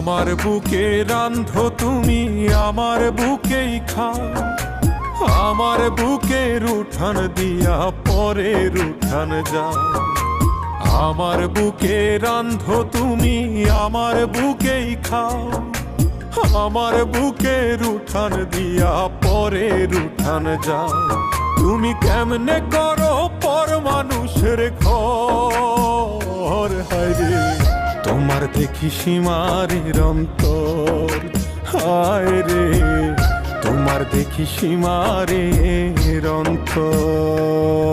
আমার বুকে রান্ধ তুমি, আমার বুকেই খাও। আমার বুকের উঠান দিয়া পরের উঠান যাও। আমার বুকে রান্ধ তুমি, আমার বুকেই খাও। আমার বুকের উঠান দিয়া পরের উঠান যাও। তুমি কেমনে করো পর মানুষের ঘর? দেখি সীমারের অন্তর হায় রে তোমার দেখি সীমারের অন্তর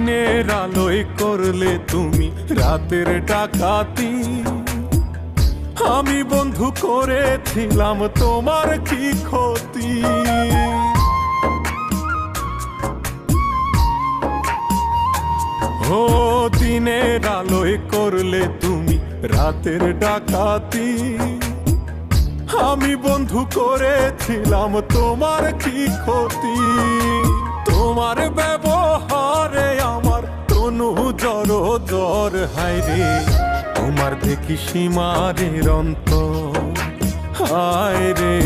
দিনের আলোয় করলে তুমি রাতের ডাকাতি। আমি বন্ধু করেছিলাম তোমার কি ক্ষতি? ও, দিনের আলোয় করলে তুমি রাতের ডাকাতি। আমি বন্ধু করেছিলাম তোমার কি ক্ষতি? তোমার ব্যবহারে জ্বর হাইরে তোমার দেখি সীমারের অন্ত হায় রে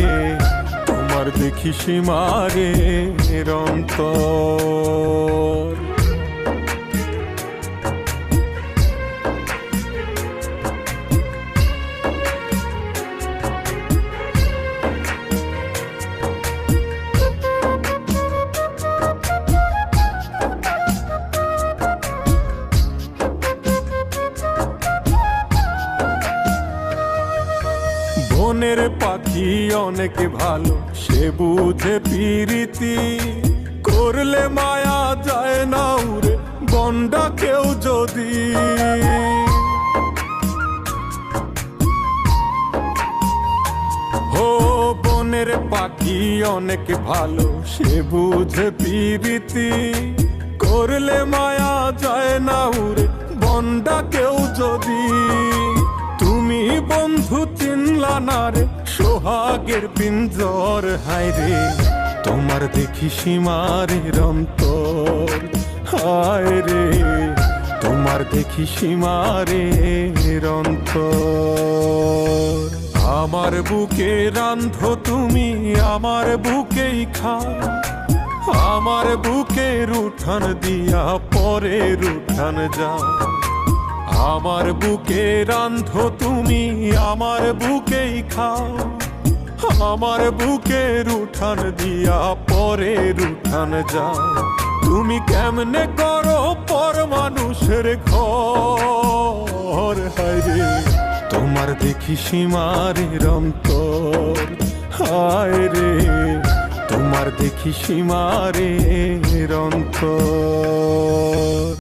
তোমার দেখি সীমারের অন্তর বনের পাখি অনেক ভালো। সে বুঝে পিরিতি, করলে মায়া যায় না উড়ে গন্ডা কেউ যদি ও বনের পাখি অনেক ভালো। সে বুঝে পিরিতি, করলে মায়া যায় না উড়ে বন্ডা কেউ যদি বন্ধু চিনলা না রে সোহাগের পিঞ্জর হায় রে তোমার দেখি সীমারের অন্তর হায় রে তোমার দেখি সীমারের অন্তর আমার বুকে রান্ধ তুমি, আমার বুকেই খাও। আমার বুকের উঠান দিয়া পরের উঠান যাও। আমার বুকে রান্ধ তুমি, আমার বুকেই খাও। আমার বুকের উঠান দিয়া পরের উঠান যাও। তুমি কেমনে করো পর মানুষের ঘর? হায়রে তোমার দেখি সীমারের অন্তর। হায় রে, তোমার দেখি সীমারের অন্তর।